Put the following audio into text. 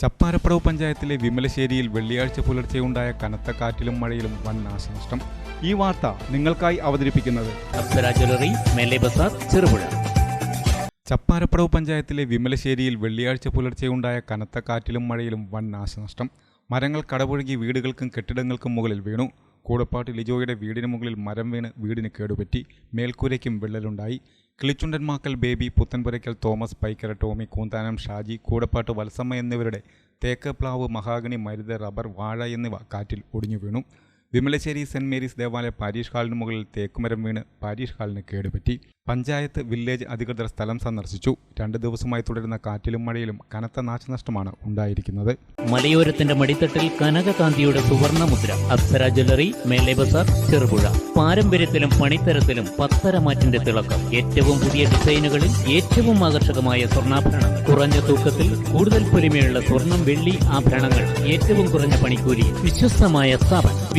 ചപ്പാരപ്പടവ് പഞ്ചായത്തിലെ വിമലശ്ശേരിയിൽ വെള്ളിയാഴ്ച പുലർച്ചെയുണ്ടായ കനത്ത കാറ്റിലും മഴയിലും വൻ നാശനഷ്ടം. ഈ വാർത്ത നിങ്ങൾക്കായി അവതരിപ്പിക്കുന്നത് ചെറുപുഴ. ചപ്പാരപ്പടവ് പഞ്ചായത്തിലെ വിമലശ്ശേരിയിൽ വെള്ളിയാഴ്ച പുലർച്ചെയുണ്ടായ കനത്ത കാറ്റിലും മഴയിലും വൻ നാശനഷ്ടം. മരങ്ങൾ കടപുഴകി വീടുകൾക്കും കെട്ടിടങ്ങൾക്കും മുകളിൽ വീണു. കൂടപ്പാട്ട് ലിജോയുടെ വീടിന് മുകളിൽ മരം വീണ് വീടിന് കേടുപറ്റി. മേൽക്കൂരയ്ക്കും വിള്ളലുണ്ടായി. Kilichundanmakkal Baby Puthanpurackal Thomas Paikkara Tomy Koonthanam Shaji Koodappattu Valsamma എന്നിവരുടെ തേക്ക് പ്ലാവ് മഹാഗണി മരുത് റബ്ബർ വാഴ എന്നിവ കാറ്റിൽ ഒടിഞ്ഞു വീണു. വിമലശ്ശേരി സെന്റ് മേരീസ് ദേവാലയ പാരീഷ് ഹാളിന് മുകളിൽ തേക്കുമരം വീണ് പാരീഷ് ഹാളിന് കേടുപറ്റി. പഞ്ചായത്ത് വില്ലേജ് അധികൃതർ സ്ഥലം സന്ദർശിച്ചു. രണ്ട് ദിവസമായി തുടരുന്ന കാറ്റിലും മഴയിലും കനത്ത നാശനഷ്ടമാണ് ഉണ്ടായിരിക്കുന്നത്. മലയോരത്തിന്റെ മടിത്തട്ടിൽ കനകകാന്തിയുടെ സുവർണ മുദ്ര. അപ്സര ജ്വല്ലറി മേലെ ബസാർ ചെറുപുഴ. പാരമ്പര്യത്തിലും പണിത്തരത്തിലും പത്തരമാറ്റിന്റെ തിളക്കം. ഏറ്റവും പുതിയ ഡിസൈനുകളിൽ ഏറ്റവും ആകർഷകമായ സ്വർണാഭരണം. കുറഞ്ഞ തൂക്കത്തിൽ കൂടുതൽ പൊലിമയുള്ള സ്വർണം വെള്ളി ആഭരണങ്ങൾ. ഏറ്റവും കുറഞ്ഞ പണിക്കൂലി. വിശ്വസ്തമായ സ്ഥാപനം.